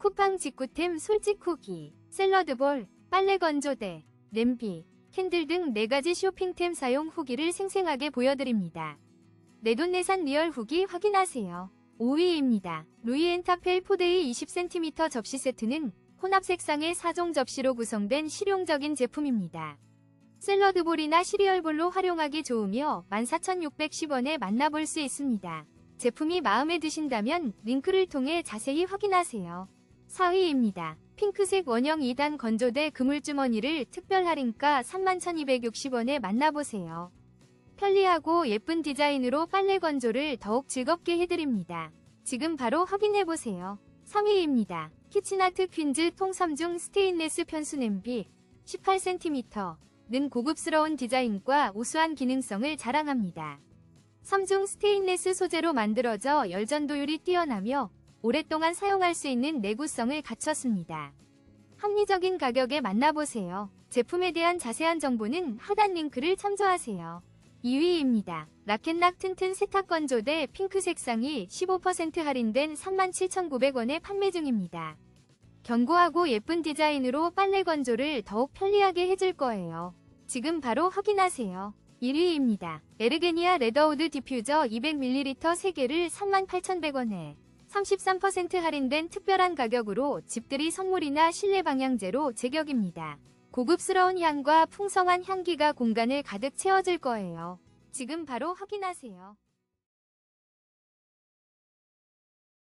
쿠팡 직구템 솔직 후기, 샐러드볼, 빨래 건조대, 냄비, 캔들 등 4가지 쇼핑템 사용 후기를 생생하게 보여드립니다. 내돈내산 리얼 후기 확인하세요. 5위입니다. 루이엔타펠 포데이 20cm 접시 세트는 혼합 색상의 4종 접시로 구성된 실용적인 제품입니다. 샐러드볼이나 시리얼볼로 활용하기 좋으며 14,610원에 만나볼 수 있습니다. 제품이 마음에 드신다면 링크를 통해 자세히 확인하세요. 4위입니다. 핑크색 원형 2단 건조대 그물주머니를 특별 할인가 31,260원에 만나보세요. 편리하고 예쁜 디자인으로 빨래 건조를 더욱 즐겁게 해드립니다. 지금 바로 확인해보세요. 3위입니다. 키친아트 퀸즈 통 3중 스테인레스 편수 냄비 18cm 는 고급스러운 디자인과 우수한 기능성을 자랑합니다. 3중 스테인레스 소재로 만들어져 열전도율이 뛰어나며 오랫동안 사용할 수 있는 내구성을 갖췄습니다. 합리적인 가격에 만나보세요. 제품에 대한 자세한 정보는 하단 링크를 참조하세요. 2위입니다. 라켓락 튼튼 세탁 건조대 핑크 색상이 15% 할인된 37,900원에 판매 중입니다. 견고하고 예쁜 디자인으로 빨래 건조를 더욱 편리하게 해줄 거예요. 지금 바로 확인하세요. 1위입니다. 에르게니아 레더우드 디퓨저 200ml 3개를 38,100원에 33% 할인된 특별한 가격으로 집들이 선물이나 실내 방향제로 제격입니다. 고급스러운 향과 풍성한 향기가 공간을 가득 채워줄 거예요. 지금 바로 확인하세요.